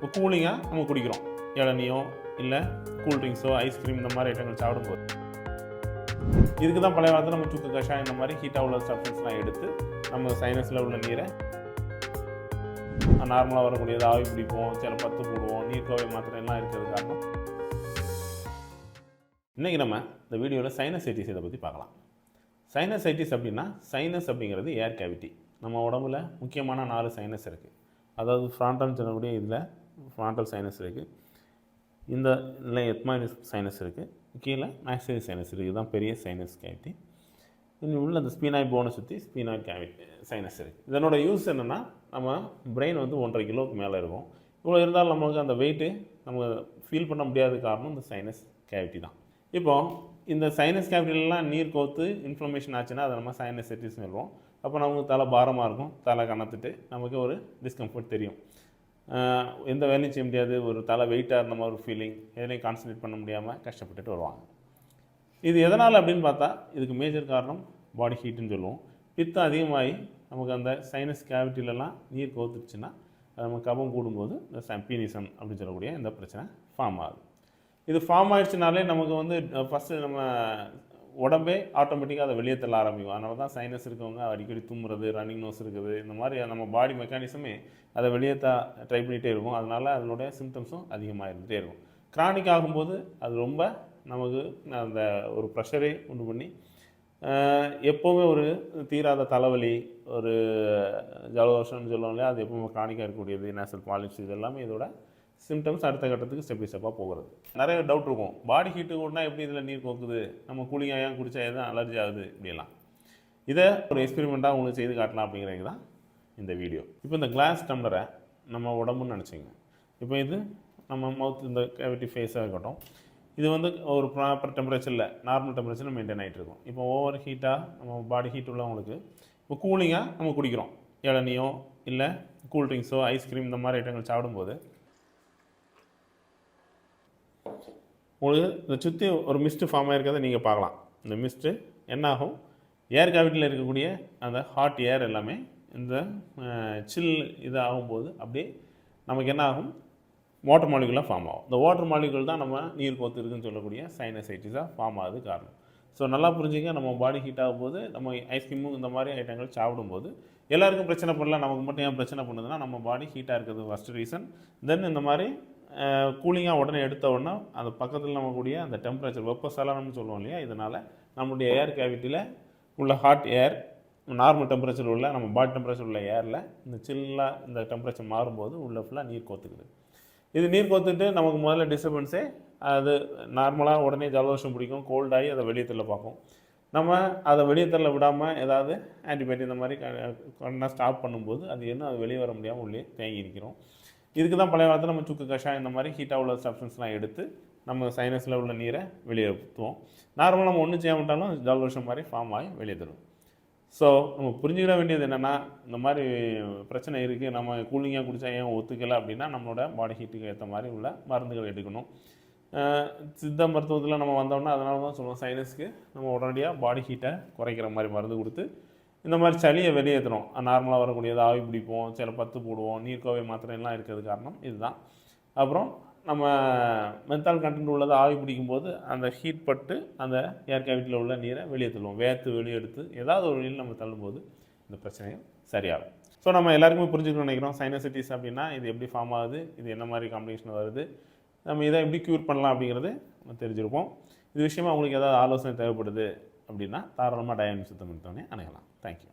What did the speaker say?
இப்போ கூலிங்காக நம்ம குடிக்கிறோம். இளநியோ இல்லை கூல்ட்ரிங்க்ஸோ ஐஸ்கிரீம் இந்த மாதிரி ஐட்டங்கள் சாப்பிடும்போது. இதுக்கு தான் பழைய காலத்தில் நம்ம சுக்கு கஷாயம் இந்த மாதிரி ஹீட்டாக உள்ள சப்ஸ்டன்ஸ்லாம் எடுத்து நம்ம சைனஸில் உள்ள நீரை நார்மலாக வரக்கூடியது ஆவி பிடிப்போம் சில பத்து போடுவோம் நீர்க்கோவை மாத்திரை எல்லாம் இருக்கிறது காரணம். இன்றைக்கி நம்ம இந்த வீடியோவில் சைனசைட்டிஸ் இதை பற்றி பார்க்கலாம். சைனசைட்டிஸ் அப்படின்னா சைனஸ் அப்படிங்கிறது ஏர் கேவிட்டி நம்ம உடம்புல முக்கியமான நாலு சைனஸ் இருக்குது அதாவது ஃப்ராண்டம் சொல்லக்கூடிய இதில் ஃப்ராண்டல் சைனஸ் இருக்குது இந்த இல்லை எத்மாயினஸ் சைனஸ் இருக்குது கீழே மேக்ஸைனஸ் சைனஸ் இருக்குது இதுதான் பெரிய சைனஸ் கேவிட்டி இன்னும் உள்ள அந்த ஸ்பீனாய் போனை சுற்றி ஸ்பீனாய் கேவிட்டி சைனஸ் இருக்குது இதனோட யூஸ் என்னென்னா நம்ம பிரெயின் வந்து ஒன்றரை கிலோவுக்கு மேலே இருக்கும். இவ்வளோ இருந்தாலும் நம்மளுக்கு அந்த வெயிட்டு நம்ம ஃபீல் பண்ண முடியாத காரணம் இந்த சைனஸ் கேவிட்டி தான். இப்போ இந்த சைனஸ் கேவிட்டிலலாம் நீர் கோத்து இன்ஃப்ளமேஷன் ஆச்சுன்னா அதை நம்ம சைனஸ் செட்டிஸ் சொல்லுவோம். அப்போ நமக்கு தலை பாரமாக இருக்கும். தலை கணத்துட்டு நமக்கு ஒரு டிஸ்கம்ஃபர்ட் தெரியும். எந்த வேலையும் செய்ய முடியாது. ஒரு தலை வெயிட்டாக இருந்த மாதிரி ஒரு ஃபீலிங் எதுலையும் கான்சன்ட்ரேட் பண்ண முடியாமல் கஷ்டப்பட்டுட்டு வருவாங்க. இது எதனால் அப்படின்னு பார்த்தா இதுக்கு மேஜர் காரணம் பாடி ஹீட்டுன்னு சொல்லுவோம். பித்தம் அதிகமாகி நமக்கு அந்த சைனஸ் கேவிட்டிலலாம் நீர் கோத்துருச்சுன்னா அது நம்ம கபம் கூடும்போது இந்த சம்பீனிசம் அப்படின்னு சொல்லக்கூடிய இந்த பிரச்சனை ஃபார்ம் ஆகுது. இது ஃபார்ம் ஆயிடுச்சுனாலே நமக்கு வந்து ஃபஸ்ட்டு நம்ம உடம்பே ஆட்டோமேட்டிக்காக அதை வெளியே தள்ள ஆரம்பிக்கும். அதனால தான் சைனஸ் இருக்கவங்க அடிக்கடி தும்முறது ரன்னிங் நோஸ் இருக்குது. இந்த மாதிரி நம்ம பாடி மெக்கானிசமே அதை வெளியே த ட்ரை பண்ணிகிட்டே இருக்கும். அதனால் அதனுடைய சிம்டம்ஸும் அதிகமாக இருந்துகிட்டே இருக்கும். கிரானிக் ஆகும்போது அது ரொம்ப நமக்கு அந்த ஒரு ப்ரெஷரே உண்டு பண்ணி எப்போவுமே ஒரு தீராத தலைவலி ஒரு ஜலதோஷம்னு சொல்லுவோம் இல்லையா? அது எப்பவுமே கிரானிக்காக இருக்கக்கூடியது நேசல் பாலிப்ஸ் இது எல்லாமே இதோட சிம்டம்ஸ் அடுத்த கட்டத்துக்கு ஸ்டெப் பை ஸ்டெப்பாக போகிறது. நிறைய டவுட் இருக்கும். பாடி ஹீட்டு கூடனா எப்படி இதில் நீர் கோக்குது? நம்ம கூலிங்காக ஏன் குடிச்சா எதுவும் அலர்ஜி ஆகுது? இப்படிலாம் இதை ஒரு எக்ஸ்பெரிமெண்ட்டாக உங்களுக்கு செய்து காட்டலாம் அப்படிங்கிறது தான் இந்த வீடியோ இப்போ இந்த கிளாஸ் டம்ளரை நம்ம உடம்புன்னு நினச்சிங்க. இப்போ இது நம்ம மவுத் இந்த கேவிட்டி ஃபேஸாக இருக்கட்டும். இது வந்து ஒரு ப்ராப்பர் டெம்பரேச்சரில் நார்மல் டெம்பரேச்சரில் மெயின்டைன் ஆகிட்டு இருக்கும். இப்போ ஓவர் ஹீட்டாக நம்ம பாடி ஹீட் உள்ளவங்களுக்கு இப்போ கூலிங்காக நம்ம குடிக்கிறோம். இளநியோ இல்லை கூல் ட்ரிங்க்ஸோ ஐஸ்கிரீம் இந்த மாதிரி ஐட்டங்கள் சாப்பிடும்போது உங்களுக்கு இதை சுற்றி ஒரு மிஸ்ட்டு ஃபார்ம் ஆகிருக்கிறத நீங்கள் பார்க்கலாம். இந்த மிஸ்ட்டு என்ன ஆகும் ஏர் கேவிட்டியில் இருக்கக்கூடிய அந்த ஹாட் ஏர் எல்லாமே இந்த சில் இது ஆகும்போது அப்படியே நமக்கு என்ன ஆகும் வாட்டர் மாலிகுலாக ஃபார்ம் ஆகும். இந்த வாட்டர் மாலிகுல் தான் நம்ம நீர் கோத்து இருக்குன்னு சொல்லக்கூடிய சைனசைட்டிஸாக ஃபார்ம் ஆகுது காரணம். ஸோ நல்லா புரிஞ்சுங்க நம்ம பாடி ஹீட் ஆகும்போது நம்ம ஐஸ்கிரீமும் இந்த மாதிரி ஐட்டங்கள் சாப்பிடும்போது எல்லாருக்கும் பிரச்சனை பண்ணல நமக்கு மட்டும் ஏன் பிரச்சனை பண்ணுதுன்னா நம்ம பாடி ஹீட்டாக இருக்கிறது ஃபஸ்ட்டு ரீசன் தென் இந்த மாதிரி கூலிங்காக உடனே எடுத்த உடனே அந்த பக்கத்தில் நம்மக்கூடிய அந்த டெம்பரேச்சர் வெப்ப சலனம்னு சொல்லுவோம் இல்லையா இதனால் நம்மளுடைய ஏர் கேவிட்டியில் உள்ள ஹாட் ஏர் நார்மல் டெம்பரேச்சர் உள்ள நம்ம பாடி டெம்பரேச்சர் உள்ள ஏரில் இந்த சில்லாக இந்த டெம்பரேச்சர் மாறும்போது உள்ள ஃபுல்லாக நீர் கோத்துக்குது. இது நீர் கோத்துட்டு நமக்கு முதல்ல டிஸ்டர்பன்ஸே அது நார்மலாக உடனே ஜலதோஷம் பிடிக்கும் கோல்டாகி அதை வெளியே தள்ள பார்க்கும். நம்ம அதை வெளியே தள்ள விடாமல் ஏதாவது ஆன்டிபயோட்டிக் இந்த மாதிரி கண்ணாக ஸ்டாப் பண்ணும்போது அது இன்னும் அது வெளியே வர முடியாமல் உள்ளே தேங்கி இருக்கிறோம் இதுக்கு தான் பழைய காலத்தில் நம்ம சுக்கு கஷாயம் இந்த மாதிரி ஹீட்டாக உள்ள சப்ஸ்டன்ஸ்லாம் எடுத்து நம்ம சைனஸில் உள்ள நீரை வெளியே ஊற்றுவோம் நார்மலாக நம்ம ஒன்றும் செய்ய மாட்டாலும் ஜலதோஷம் மாதிரி ஃபார்ம் ஆகி வெளியே தரும் ஸோ நம்ம புரிஞ்சுக்கிட வேண்டியது என்னென்னா இந்த மாதிரி பிரச்சனை இருக்குது நம்ம கூலிங்காக குடித்தா ஏன் ஒத்துக்கலை அப்படின்னா நம்மளோட பாடி ஹீட்டுக்கு ஏற்ற மாதிரி உள்ள மருந்துகள் எடுக்கணும். சித்த மருத்துவத்தில் நம்ம வந்தோம்னா அதனால தான் சொல்லுவோம் சைனஸ்க்கு நம்ம உடனடியாக பாடி ஹீட்டை குறைக்கிற மாதிரி மருந்து கொடுத்து இந்த மாதிரி சளியை வெளியேற்றணும் நார்மலாக வரக்கூடியது ஆவி பிடிப்போம் சில பத்து போடுவோம் நீர்க்கோவை மாத்திரையெல்லாம் இருக்கிறது காரணம் இதுதான். அப்புறம் நம்ம மெத்தால் கண்டென்ட் உள்ளதை ஆவி பிடிக்கும்போது அந்த ஹீட் பட்டு அந்த ஏர் கேவிட்டியில் உள்ள நீரை வெளியே தள்ளுவோம் வேர்த்து வெளியே எடுத்து ஏதாவது ஒரு வழியில் நம்ம தள்ளும்போது இந்த பிரச்சனைகள் சரியாகும். ஸோ நம்ம எல்லாருக்குமே புரிஞ்சுக்கணும்னு நினைக்கிறோம். சைனசிட்டிஸ் அப்படின்னா இது எப்படி ஃபார்ம் ஆகுது இது என்ன மாதிரி காம்பினேஷன் வருது நம்ம இதை எப்படி க்யூர் பண்ணலாம் அப்படிங்கிறது நம்ம தெரிஞ்சிருப்போம். இது விஷயமா உங்களுக்கு ஏதாவது ஆலோசனை தேவைப்படுது அப்படின்னா தாராளமாக டயானிக் சுத்தம் மருத்துவமனை அணுகலாம் தேங்க்யூ